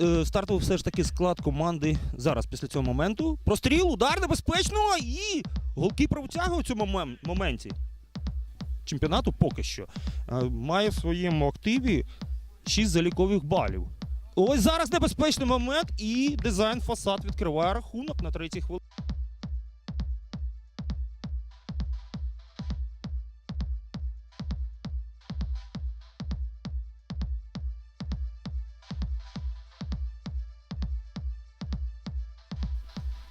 е, все ж таки склад команди зараз після цього моменту. Простріл, удар небезпечно і голкіпер витягує у цьому моменті. Чемпіонату поки що е, має в своєму активі 6 залікових балів. Ось зараз небезпечний момент, і дизайн фасад відкриває рахунок на третій хвилині.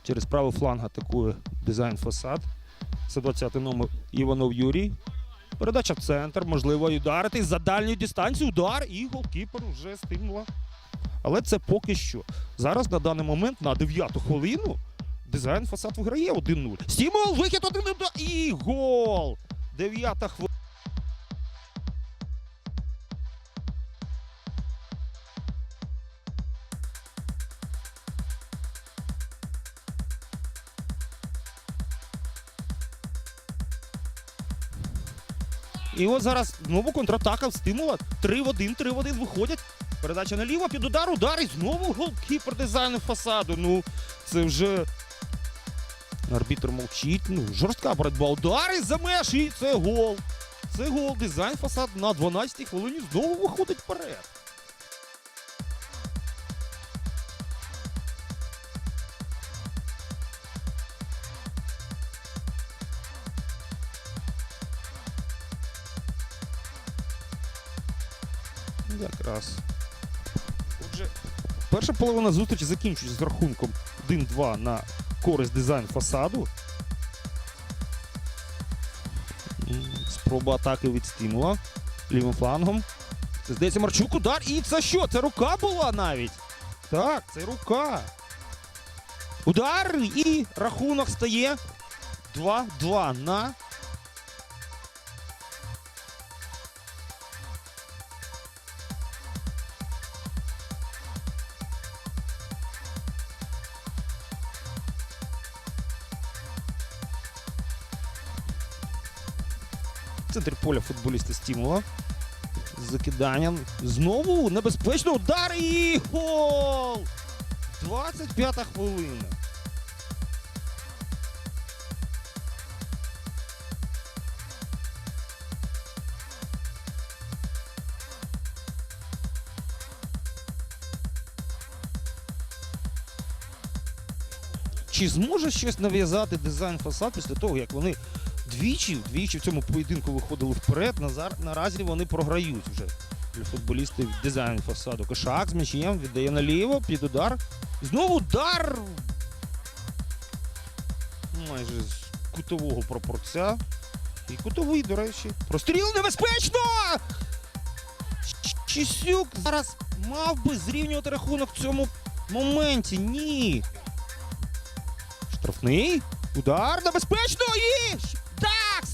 Через правий фланг атакує дизайн фасад. Це 20 номер Іванов Юрій. Передача в центр, можливо, і ударити за дальню дистанцію. Удар і голкіпер вже стимула. Але це поки що. Зараз на даний момент на 9 хвилину дизайн фасад виграє 1-0. Стімул, вихід 1-0 і гол! 9 хвилина. І от зараз знову контратака в стимула. 3 в 1, 3 в 1 виходять. Передача наліво, під удар, удар і знову голкіпер дизайну фасаду. Ну, це вже. Арбітр мовчить. Ну, жорстка боротьба. Удар із за меж, і це гол. Це гол. Дизайн фасад на 12-й хвилині знову виходить вперед. Якраз. Отже, перша половина зустрічі закінчується з рахунком 1-2 на користь дизайн фасаду. Спроба атаки від стимула лівим флангом. Це здається Марчук удар. І це що? Це рука була навіть. Так, це рука. Удар і рахунок стає 2-2 на В центрі поля футболіста Стімула. З закиданням. Знову небезпечно удар і гол! 25 хвилина. Чи зможе щось нав'язати дизайн фасад після того, як вони двічі, двічі в цьому поєдинку виходили вперед. Назар, наразі вони програють вже для футболістів дизайн фасаду. Кошак з м'ячем віддає наліво, під удар. Знову удар. Майже з кутового пропорця. І кутовий, до речі. Простріл небезпечно! Ч- Чисюк зараз мав би зрівнювати рахунок в цьому моменті. Ні. Штрафний. Удар небезпечно і.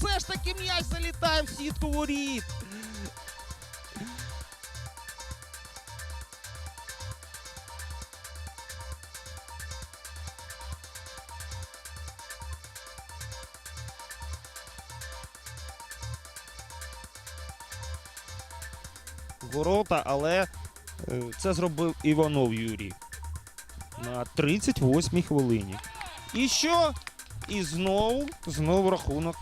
Все ж таки м'яч залітає в сітку воріт. Ворота, але е, це зробив Іванов Юрій на 38-й хвилині. І що? І знову, знову рахунок.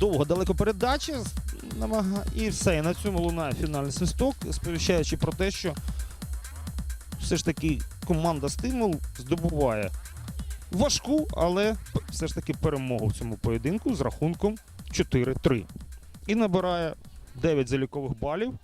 Довго далеко передача і все. І на цьому лунає фінальний свисток, сповіщаючи про те, що все ж таки команда стимул здобуває важку, але все ж таки перемогу в цьому поєдинку з рахунком 4-3. І набирає 9 залікових балів